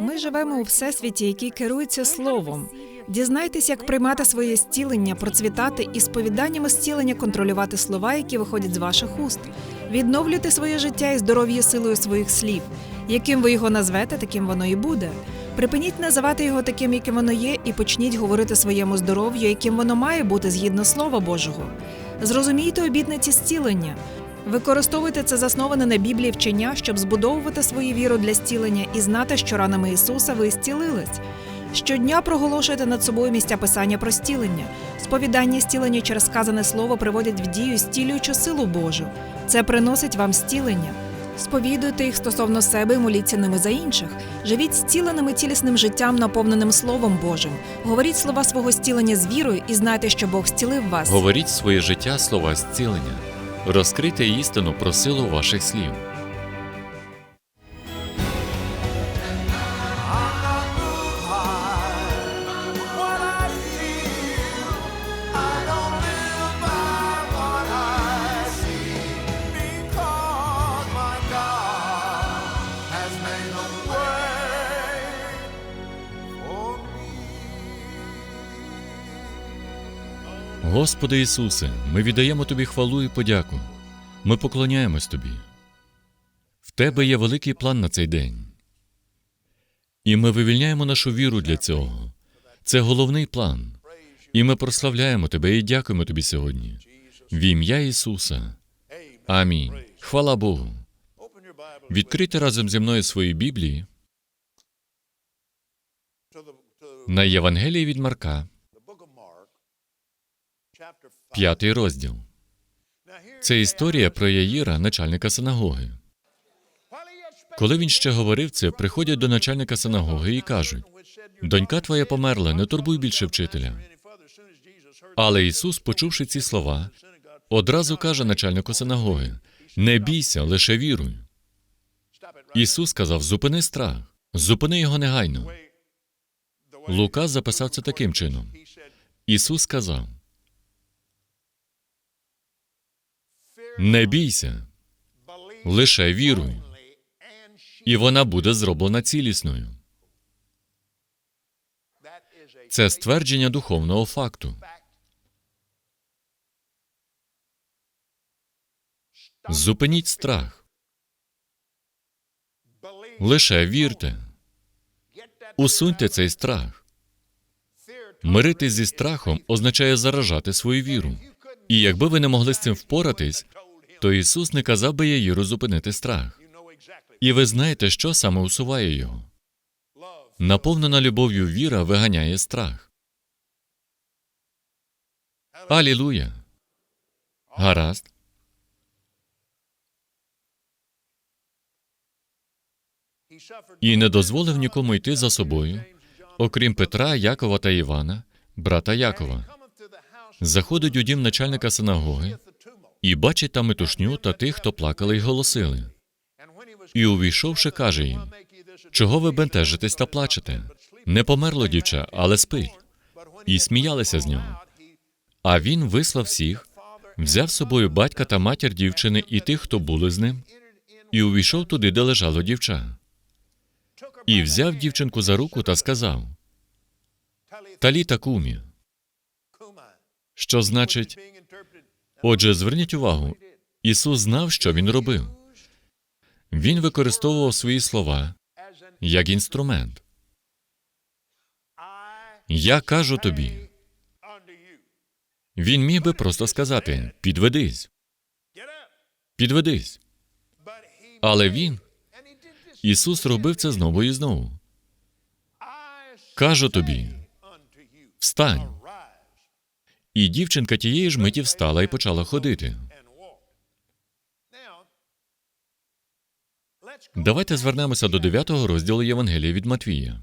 Ми живемо у всесвіті, який керується словом. Дізнайтесь, як приймати своє зцілення, процвітати і сповіданнями зцілення контролювати слова, які виходять з ваших уст. Відновлюйте своє життя і здоров'я силою своїх слів. Яким ви його назвете, таким воно і буде. Припиніть називати його таким, яким воно є, і почніть говорити своєму здоров'ю, яким воно має бути згідно Слова Божого. Зрозумійте обітниці зцілення. Використовуйте це засноване на Біблії вчення, щоб збудовувати свою віру для зцілення і знати, що ранами Ісуса ви зцілились. Щодня проголошуйте над собою місця писання про зцілення. Сповідання зцілення через сказане слово приводять в дію зцілюючу силу Божу. Це приносить вам зцілення. Сповідуйте їх стосовно себе і моліться ними за інших. Живіть зціленим і цілісним життям, наповненим Словом Божим. Говоріть слова свого зцілення з вірою і знайте, що Бог зцілив вас. Говоріть своє життя слова зцілення. Розкрийте істину про силу ваших слів. Господи Ісусе, ми віддаємо Тобі хвалу і подяку. Ми поклоняємось Тобі. В Тебе є великий план на цей день. І ми вивільняємо нашу віру для цього. Це головний план. І ми прославляємо Тебе і дякуємо Тобі сьогодні. В ім'я Ісуса. Амінь. Хвала Богу. Відкрийте разом зі мною свої Біблії на Євангелії від Марка, п'ятий розділ. Це історія про Яїра, начальника синагоги. Коли він ще говорив це, приходять до начальника синагоги і кажуть: донька твоя померла, не турбуй більше вчителя. Але Ісус, почувши ці слова, одразу каже начальнику синагоги: не бійся, лише віруй. Ісус сказав: зупини страх, зупини його негайно. Лука записав це таким чином. Ісус сказав: Не бійся, лише віруй, і вона буде зроблена цілісною. Це ствердження духовного факту. Зупиніть страх. Лише вірте. Усуньте цей страх. Миритись зі страхом означає заражати свою віру. І якби ви не могли з цим впоратись, то Ісус не казав би Яїру зупинити страх. І ви знаєте, що саме усуває його. Наповнена любов'ю віра виганяє страх. Алілуя. Гаразд. І не дозволив нікому йти за собою, окрім Петра, Якова та Івана, брата Якова. Заходить у дім начальника синагоги і бачить там метушню та тих, хто плакали й голосили. І, увійшовши, каже їм: Чого ви бентежитесь та плачете? Не померло дівча, але спить. І сміялися з нього. А він вислав всіх, взяв з собою батька та матір дівчини і тих, хто були з ним, і увійшов туди, де лежало дівча. І взяв дівчинку за руку та сказав: Таліта кумі, що значить, отже, зверніть увагу, Ісус знав, що він робив. Він використовував свої слова як інструмент. Я кажу тобі, він міг би просто сказати: підведись, підведись. Але він, Ісус робив це знову і знову. Кажу тобі, встань. І дівчинка тієї ж миті встала і почала ходити. Давайте звернемося до 9 розділу Євангелія від Матвія.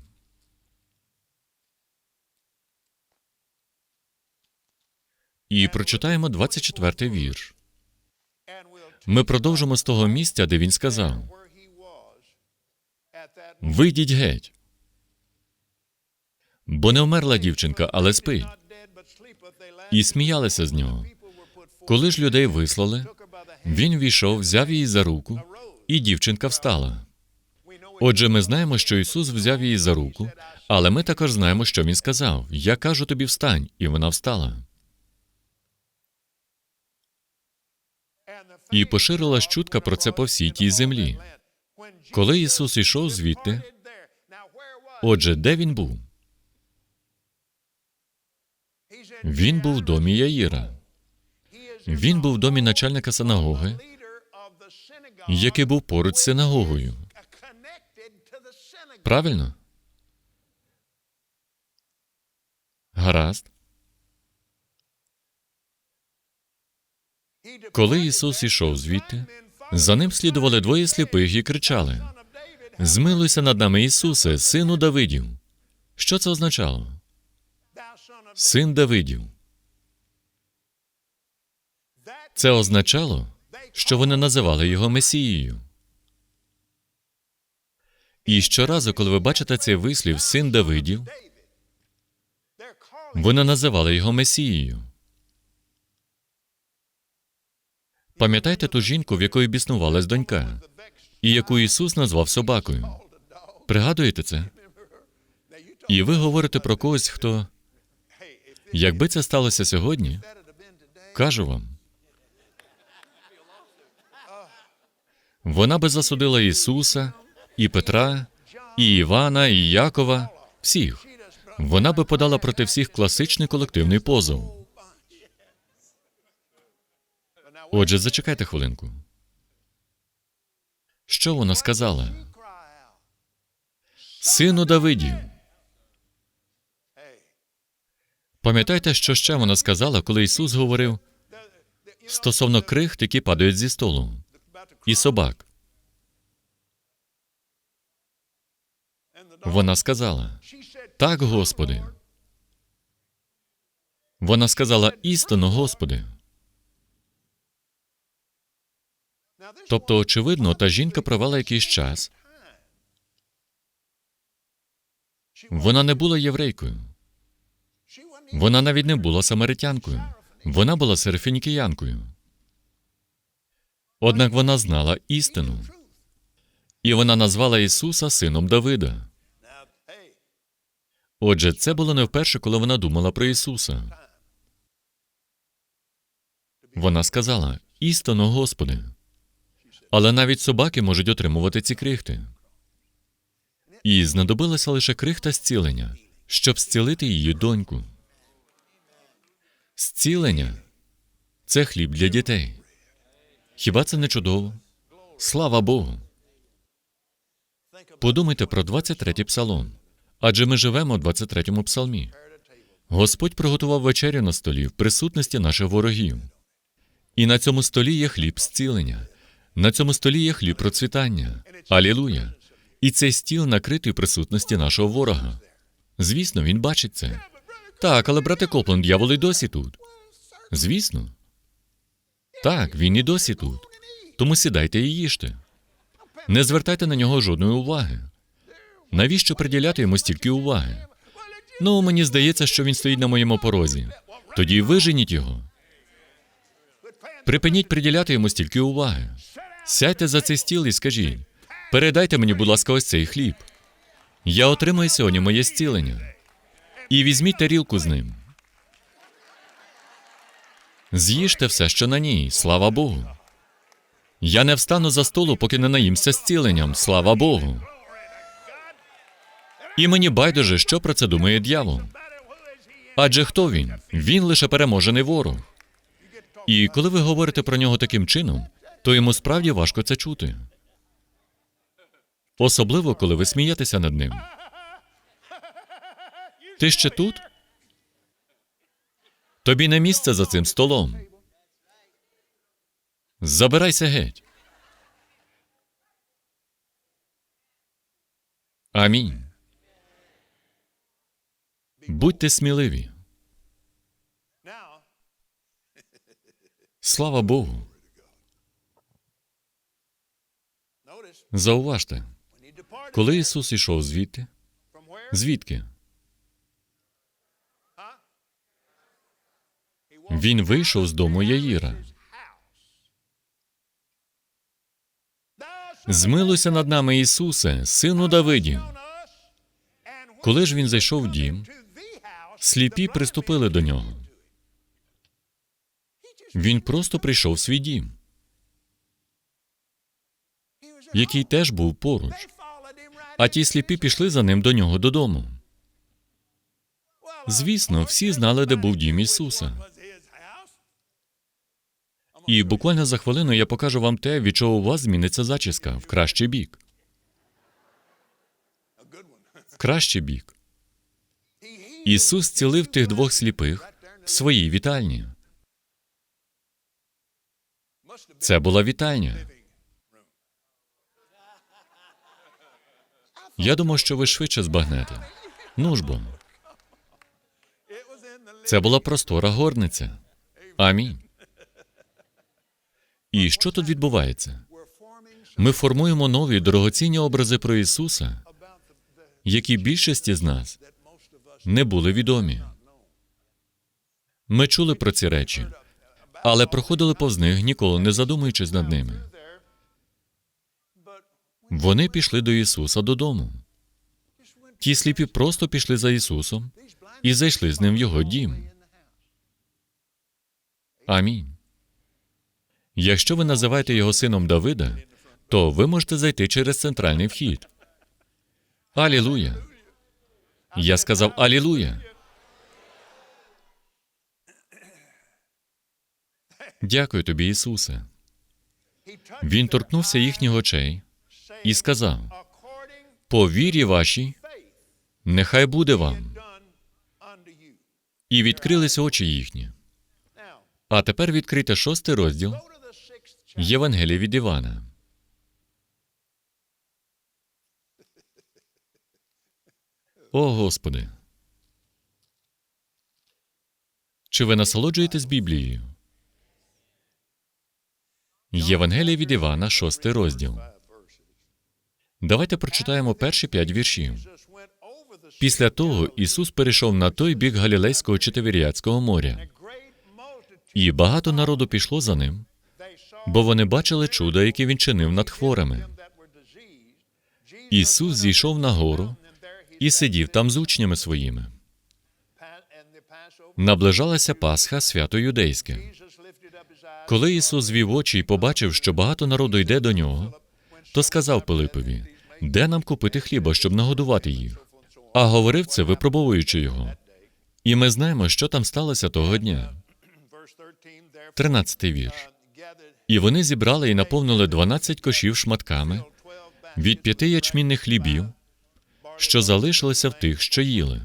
І прочитаємо 24 вірш. Ми продовжимо з того місця, де він сказав: Вийдіть геть. Бо не вмерла дівчинка, але спить. І сміялися з нього. Коли ж людей вислали, він війшов, взяв її за руку, і дівчинка встала. Отже, ми знаємо, що Ісус взяв її за руку, але ми також знаємо, що Він сказав: Я кажу тобі, встань, і вона встала. І поширилась чутка про це по всій тій землі. Коли Ісус ішов звідти, отже, де він був? Він був в домі Яїра. Він був в домі начальника синагоги, який був поруч з синагогою. Правильно? Гаразд. Коли Ісус ішов звідти, за ним слідували двоє сліпих і кричали: Змилуйся над нами, Ісусе, сину Давидів. Що це означало? Син Давидів. Це означало, що вони називали його Месією. І щоразу, коли ви бачите цей вислів син Давидів, вони називали його Месією. Пам'ятаєте ту жінку, в якої біснувалась донька, і яку Ісус назвав собакою? Пригадуєте це? І ви говорите про когось, хто. Якби це сталося сьогодні, кажу вам. Вона би засудила Ісуса, і Петра, і Івана, і Якова, всіх. Вона би подала проти всіх класичний колективний позов. Отже, зачекайте хвилинку. Що вона сказала? Сину Давидів. Пам'ятаєте, що ще вона сказала, коли Ісус говорив стосовно крихт, які падають зі столу, і собак. Вона сказала: Так, Господи. Вона сказала істину, Господи. Тобто, очевидно, та жінка провела якийсь час. Вона не була єврейкою. Вона навіть не була самаритянкою. Вона була серфінікіянкою. Однак вона знала істину. І вона назвала Ісуса сином Давида. Отже, це було не вперше, коли вона думала про Ісуса. Вона сказала: істинно, Господи. Але навіть собаки можуть отримувати ці крихти. І знадобилася лише крихта зцілення, щоб зцілити її доньку. Зцілення це хліб для дітей. Хіба це не чудово? Слава Богу. Подумайте про 23-й псалом. Адже ми живемо в 23-му псалмі. Господь приготував вечерю на столі в присутності наших ворогів. І на цьому столі є хліб зцілення. На цьому столі є хліб процвітання. Алілуя! І цей стіл накритий в присутності нашого ворога. Звісно, він бачить це. Так, але брате Копланд, дьявол і досі тут. Звісно. Так, він і досі тут. Тому сідайте і їжте. Не звертайте на нього жодної уваги. Навіщо приділяти йому стільки уваги? Ну, мені здається, що він стоїть на моєму порозі. Тоді виженіть його. Припиніть приділяти йому стільки уваги. Сядьте за цей стіл і скажіть: передайте мені, будь ласка, ось цей хліб. Я отримаю сьогодні моє зцілення. І візьміть тарілку з ним. З'їжте все, що на ній, слава Богу. Я не встану за столу, поки не наїмся зціленням, слава Богу. І мені байдуже, що про це думає дьявол. Адже хто він? Він лише переможений ворог. І коли ви говорите про нього таким чином, то йому справді важко це чути. Особливо, коли ви смієтеся над ним. Ти ще тут? Тобі не місце за цим столом. Забирайся геть. Амінь. Будьте сміливі. Слава Богу. Зауважте, коли Ісус ішов звідти, звідки? Він вийшов з дому Яїра. Змилуйся над нами, Ісусе, сину Давидів. Коли ж він зайшов в дім, сліпі приступили до нього. Він просто прийшов в свій дім, який теж був поруч. А ті сліпі пішли за ним до нього додому. Звісно, всі знали, де був дім Ісуса. І буквально за хвилину я покажу вам те, від чого у вас зміниться зачіска в кращий бік. В кращий бік. Ісус зцілив тих двох сліпих в своїй вітальні. Це була вітальня. Я думав, що ви швидше збагнете. Ну ж бо. Це була простора горниця. Амінь. І що тут відбувається? Ми формуємо нові дорогоцінні образи про Ісуса, які більшості з нас не були відомі. Ми чули про ці речі, але проходили повз них, ніколи не задумуючись над ними. Вони пішли до Ісуса додому. Ті сліпі просто пішли за Ісусом і зайшли з ним в його дім. Амінь. Якщо ви називаєте його сином Давида, то ви можете зайти через центральний вхід. Алілуя. Я сказав Алілуя. Дякую тобі, Ісусе. Він торкнувся їхніх очей і сказав: по вірі вашій, нехай буде вам. І відкрилися очі їхні. А тепер відкрийте шостий розділ Євангелія від Івана. О, Господи. Чи ви насолоджуєтесь Біблією? Євангелія від Івана, шостий розділ. Давайте прочитаємо перші п'ять віршів. Після того Ісус перейшов на той бік Галілейського чи моря, і багато народу пішло за ним, бо вони бачили чудо, яке він чинив над хворими. Ісус зійшов на гору і сидів там з учнями своїми. Наближалася Пасха, свято юдейське. Коли Ісус звів очі і побачив, що багато народу йде до нього, то сказав Пилипові: де нам купити хліба, щоб нагодувати їх? А говорив це, випробовуючи його. І ми знаємо, що там сталося того дня. Тринадцятий вірш. І вони зібрали і наповнили дванадцять кошів шматками від п'яти ячмінних хлібів, що залишилися в тих, що їли.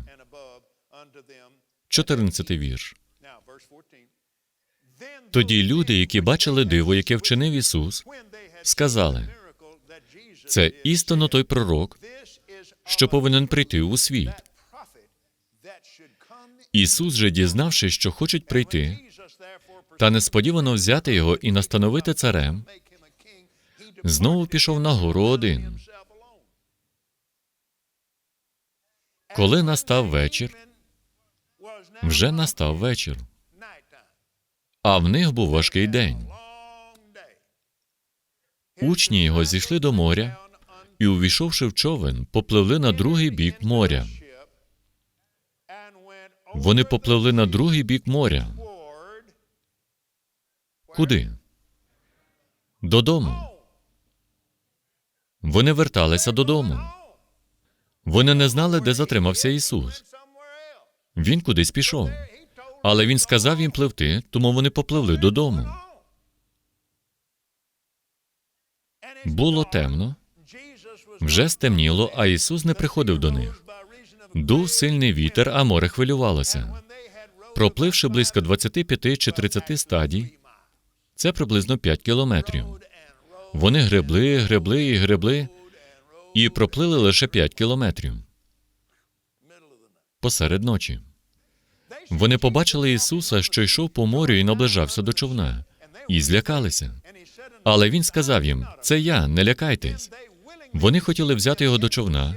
Чотирнадцятий вірш. Тоді люди, які бачили диво, яке вчинив Ісус, сказали: це істинно той пророк, що повинен прийти у світ. Ісус же, дізнавшись, що хочуть прийти, та несподівано взяти його і настановити царем, знову пішов на гору один. Коли настав вечір, вже настав вечір, а в них був важкий день. Учні його зійшли до моря і, увійшовши в човен, попливли на другий бік моря. Вони попливли на другий бік моря. Куди? Додому. Вони верталися додому. Вони не знали, де затримався Ісус. Він кудись пішов. Але Він сказав їм пливти, тому вони попливли додому. Було темно, вже стемніло, а Ісус не приходив до них. Дув сильний вітер, а море хвилювалося. Пропливши близько 25 чи 30 стадій, це приблизно 5 кілометрів. Вони гребли, гребли і гребли, і проплили лише 5 кілометрів. Посеред ночі. Вони побачили Ісуса, що йшов по морю і наближався до човна, і злякалися. Але Він сказав їм: Це я, не лякайтесь. Вони хотіли взяти його до човна,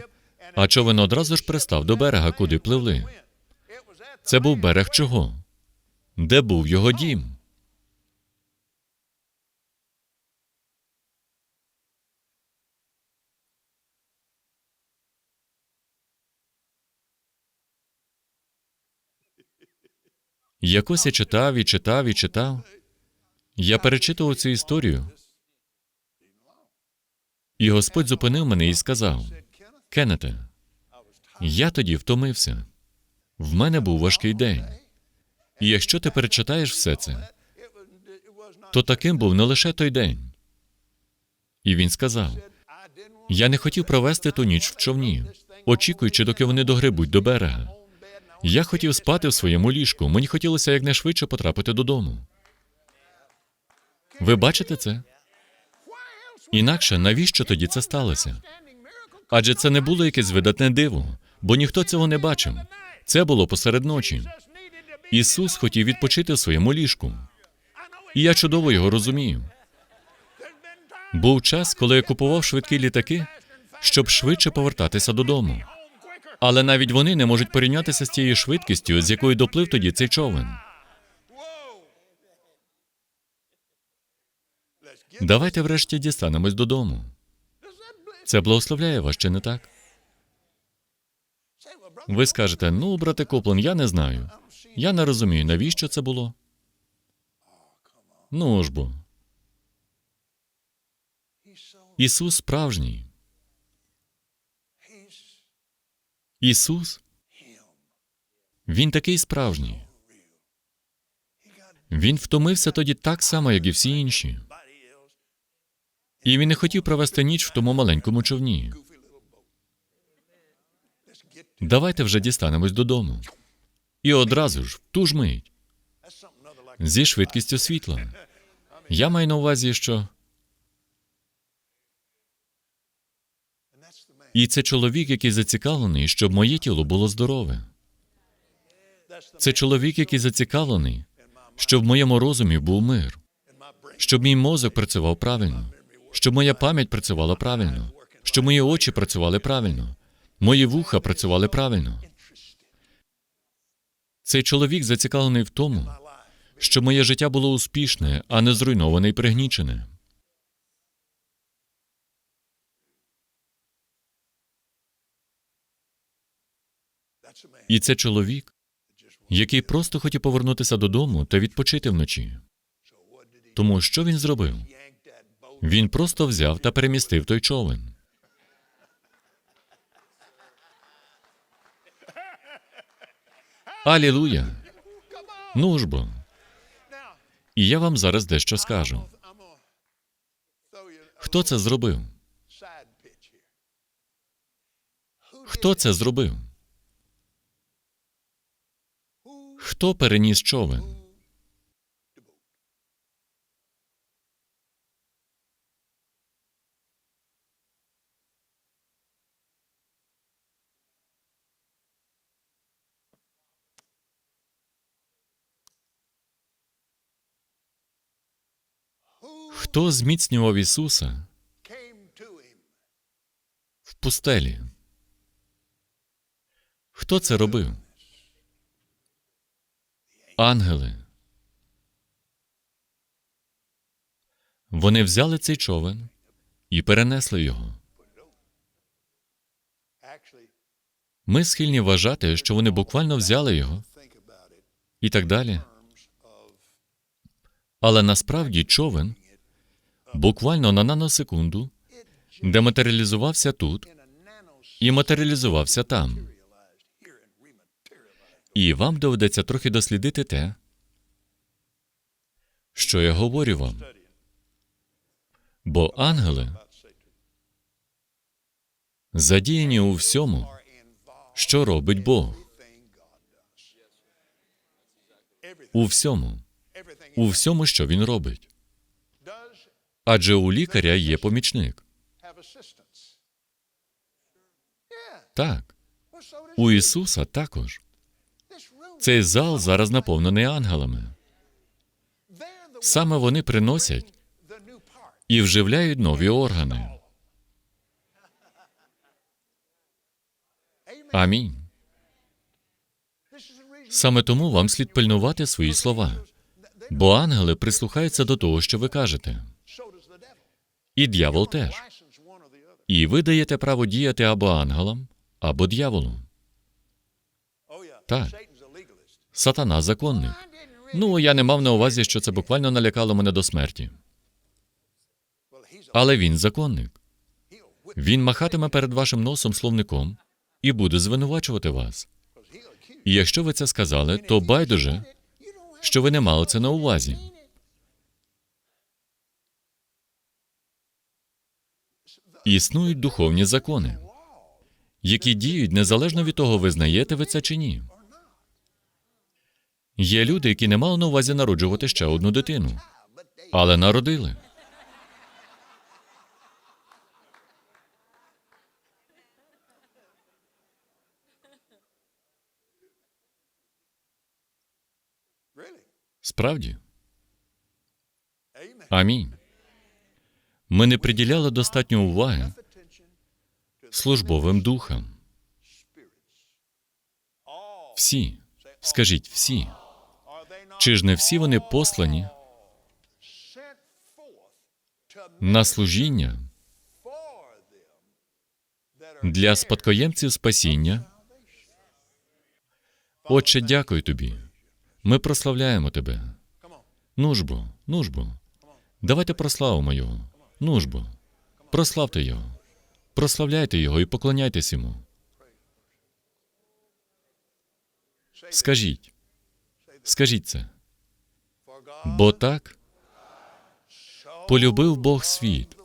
а човен одразу ж пристав до берега, куди пливли. Це був берег чого? Де був його дім? Якось я читав і читав і читав. Я перечитував цю історію. І Господь зупинив мене і сказав: Кеннете, я тоді втомився. В мене був важкий день. І якщо ти перечитаєш все це, то таким був не лише той день. І він сказав: Я не хотів провести ту ніч в човні, очікуючи, доки вони догребуть до берега. Я хотів спати в своєму ліжку. Мені хотілося якнайшвидше потрапити додому. Ви бачите це? Інакше навіщо тоді це сталося? Адже це не було якесь видатне диво, бо ніхто цього не бачив. Це було посеред ночі. Ісус хотів відпочити в своєму ліжку. І я чудово його розумію. Був час, коли я купував швидкі літаки, щоб швидше повертатися додому. Але навіть вони не можуть порівнятися з тією швидкістю, з якою доплив тоді цей човен. Давайте врешті дістанемось додому. Це благословляє вас, чи не так? Ви скажете: ну, брате Коплен, я не знаю. Я не розумію, навіщо це було. Ну ж бо. Ісус справжній. Ісус. Він такий справжній. Він втомився тоді так само, як і всі інші. І він не хотів провести ніч в тому маленькому човні. Давайте вже дістанемось додому. І одразу ж, в ту ж мить, зі швидкістю світла. Я маю на увазі, що. І це чоловік, який зацікавлений, щоб моє тіло було здорове. Це чоловік, який зацікавлений, щоб в моєму розумі був мир, щоб мій мозок працював правильно, щоб моя пам'ять працювала правильно, щоб мої очі працювали правильно, мої вуха працювали правильно. Цей чоловік зацікавлений в тому, щоб моє життя було успішне, а не зруйноване і пригнічене. І це чоловік, який просто хотів повернутися додому та відпочити вночі. Тому що він зробив? Він просто взяв та перемістив той човен. Алілуя! Ну ж бо. І я вам зараз дещо скажу. Хто це зробив? Хто це зробив? Хто переніс човен? Хто зміцнював Ісуса в пустелі? Хто це робив? Ангели. Вони взяли цей човен і перенесли його. Ми схильні вважати, що вони буквально взяли його і так далі. Але насправді човен буквально на наносекунду дематеріалізувався тут і матеріалізувався там. І вам доведеться трохи дослідити те, що я говорю вам. Бо ангели задіяні у всьому, що робить Бог. У всьому, у всьому, що він робить. Адже у лікаря є помічник. Так, у Ісуса також. Цей зал зараз наповнений ангелами. Саме вони приносять і вживляють нові органи. Амінь. Саме тому вам слід пильнувати свої слова, бо ангели прислухаються до того, що ви кажете. І дьявол теж. І ви даєте право діяти або ангелам, або дьяволу. Так. Сатана законник. Ну, я не мав на увазі, що це буквально налякало мене до смерті. Але він законник. Він махатиме перед вашим носом словником і буде звинувачувати вас. І якщо ви це сказали, то байдуже, що ви не мали це на увазі. Існують духовні закони, які діють незалежно від того, визнаєте ви це чи ні. Є люди, які не мали на увазі народжувати ще одну дитину, але народили. Справді, амінь. Ми не приділяли достатньо уваги службовим духам. Всі, скажіть, всі. Чи ж не всі вони послані на служіння для спадкоємців спасіння? Отче, дякую тобі. Ми прославляємо тебе. Ну ж бо, ну ж бо. Давайте прославимо його. Ну ж бо. Прославте його. Прославляйте його і поклоняйтесь йому. Скажіть. Скажіть це. Бо так полюбив Бог світ,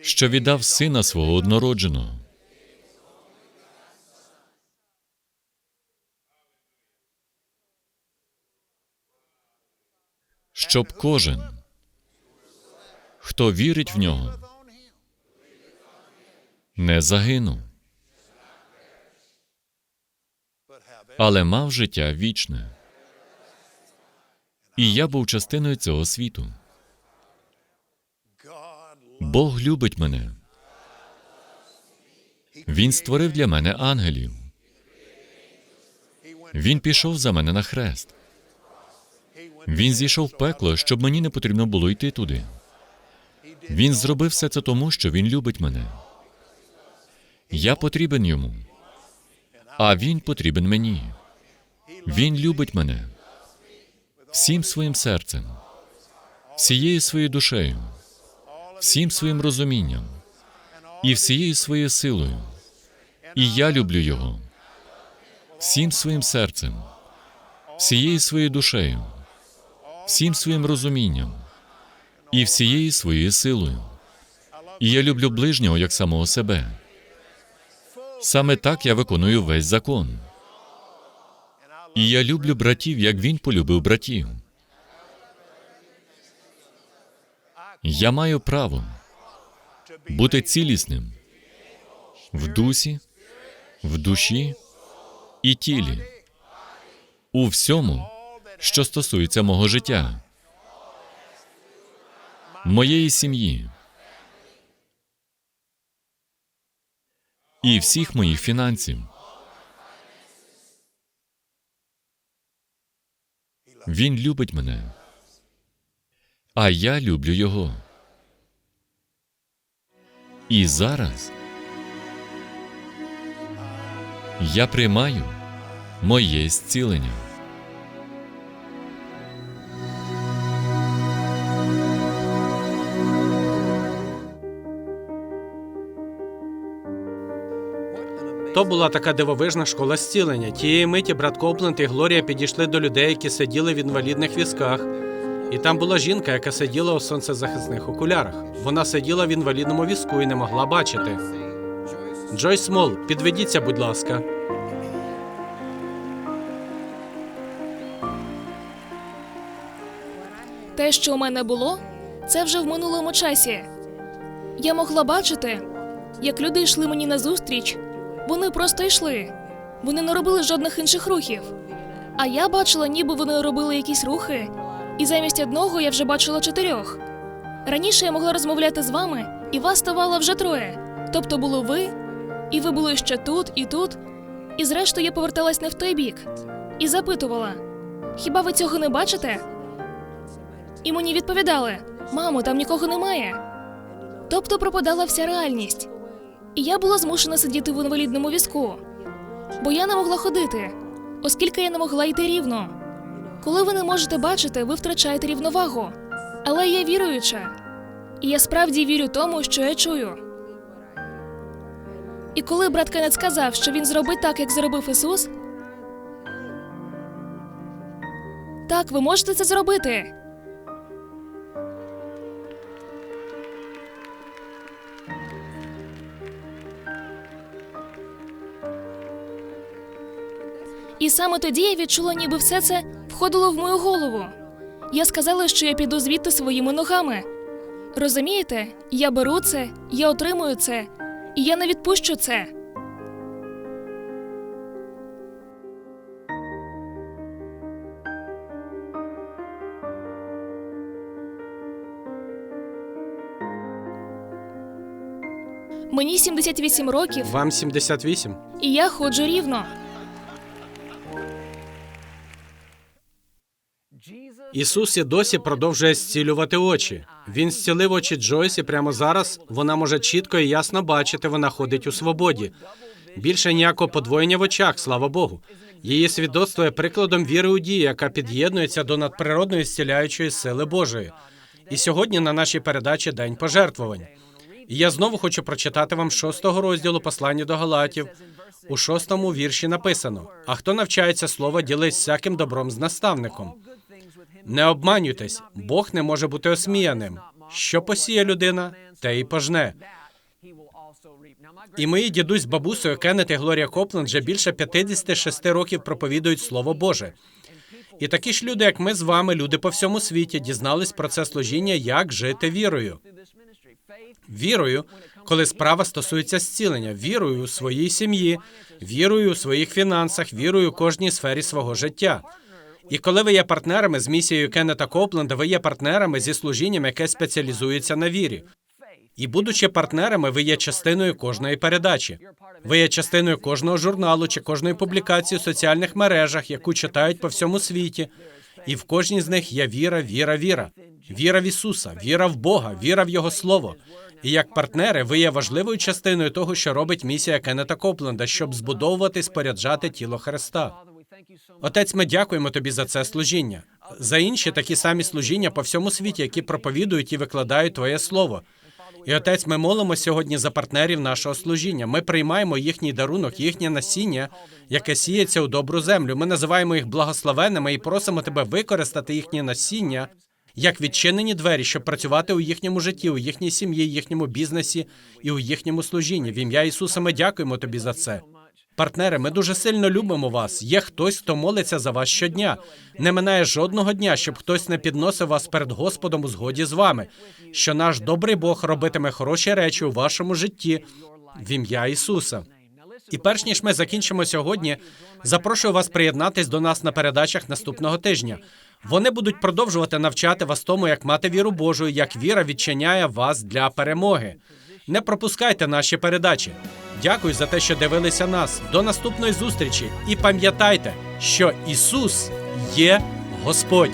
що віддав сина свого однородженого. Щоб кожен, хто вірить в нього, не загинув, але мав життя вічне. І я був частиною цього світу. Бог любить мене. Він створив для мене ангелів. Він пішов за мене на хрест. Він зійшов в пекло, щоб мені не потрібно було йти туди. Він зробив все це тому, що він любить мене. Я потрібен йому, а він потрібен мені. Він любить мене всім своїм серцем, всією своєю душею, всім своїм розумінням і всією своєю силою. І я люблю його всім своїм серцем, всією своєю душею, всім своїм розумінням і всією своєю силою. І я люблю ближнього як самого себе. Саме так я виконую весь закон. І я люблю братів, як він полюбив братів. Я маю право бути цілісним в дусі, в душі і тілі, у всьому, що стосується мого життя, моєї сім'ї і всіх моїх фінансів. Він любить мене, а я люблю його. І зараз я приймаю моє зцілення. То була така дивовижна школа зцілення. Тієї миті брат Копленд і Глорія підійшли до людей, які сиділи в інвалідних візках. І там була жінка, яка сиділа у сонцезахисних окулярах. Вона сиділа в інвалідному візку і не могла бачити. Джойс Смол, підведіться, будь ласка. Те, що у мене було, це вже в минулому часі. Я могла бачити, як люди йшли мені назустріч. Вони просто йшли. Вони не робили жодних інших рухів. А я бачила, ніби вони робили якісь рухи, і замість одного я вже бачила чотирьох. Раніше я могла розмовляти з вами, і вас ставало вже троє. Тобто було ви, і ви були ще тут, і тут. І зрештою я поверталась не в той бік і запитувала: хіба ви цього не бачите? І мені відповідали: мамо, там нікого немає. Тобто пропадала вся реальність. І я була змушена сидіти в інвалідному візку, бо я не могла ходити. оскільки я не могла йти рівно. Коли ви не можете бачити, ви втрачаєте рівновагу. Але я віруюча. І я справді вірю тому, що я чую. І коли брат Кеннет сказав, що він зробить так, як зробив Ісус. Так, ви можете це зробити. Саме тоді я відчула, ніби все це входило в мою голову. Я сказала, що я піду звідти своїми ногами. Розумієте, я беру це, я отримую це, і я не відпущу це. Мені 78 років, Вам 78. і я ходжу рівно. Ісус і досі продовжує зцілювати очі. Він зцілив очі Джойс, і прямо зараз вона може чітко і ясно бачити, вона ходить у свободі. Більше ніякого подвоєння в очах, слава Богу. Її свідоцтво є прикладом віри у дії, яка під'єднується до надприродної зціляючої сили Божої. І сьогодні на нашій передачі День пожертвувань. І я знову хочу прочитати вам шостого розділу послання до Галатів. У шостому вірші написано: А хто навчається слова, ділить всяким добром з наставником. Не обманюйтесь, Бог не може бути осміяним. Що посіє людина, те і пожне. І мої дідусь бабусею Кеннет і Глорія Копленд вже більше 56 років проповідують Слово Боже. І такі ж люди, як ми з вами, люди по всьому світі, дізнались про це служіння, як жити вірою. Вірою, коли справа стосується зцілення, вірою у своїй сім'ї, вірою у своїх фінансах, вірою у кожній сфері свого життя. І коли ви є партнерами з місією Кеннета Копленда, ви є партнерами зі служінням, яке спеціалізується на вірі. І будучи партнерами, ви є частиною кожної передачі. Ви є частиною кожного журналу чи кожної публікації у соціальних мережах, яку читають по всьому світі. І в кожній з них є віра, віра, віра. Віра в Ісуса, віра в Бога, віра в Його Слово. І як партнери, ви є важливою частиною того, що робить місія Кеннета Копленда, щоб збудовувати споряджати тіло Христа. Отець, ми дякуємо тобі за це служіння, за інші такі самі служіння по всьому світі, які проповідують і викладають Твоє слово. І отець, ми молимо сьогодні за партнерів нашого служіння. Ми приймаємо їхній дарунок, їхнє насіння, яке сіється у добру землю. Ми називаємо їх благословенними і просимо тебе використати їхнє насіння як відчинені двері, щоб працювати у їхньому житті, у їхній сім'ї, їхньому бізнесі і у їхньому служінні. В ім'я Ісуса ми дякуємо тобі за це. Партнери, ми дуже сильно любимо вас. Є хтось, хто молиться за вас щодня. Не минає жодного дня, щоб хтось не підносив вас перед Господом у згоді з вами. Що наш добрий Бог робитиме хороші речі у вашому житті в ім'я Ісуса. І перш ніж ми закінчимо сьогодні, запрошую вас приєднатись до нас на передачах наступного тижня. Вони будуть продовжувати навчати вас тому, як мати віру Божу, як віра відчиняє вас для перемоги. Не пропускайте наші передачі. Дякую за те, що дивилися нас. До наступної зустрічі. І пам'ятайте, що Ісус є Господь.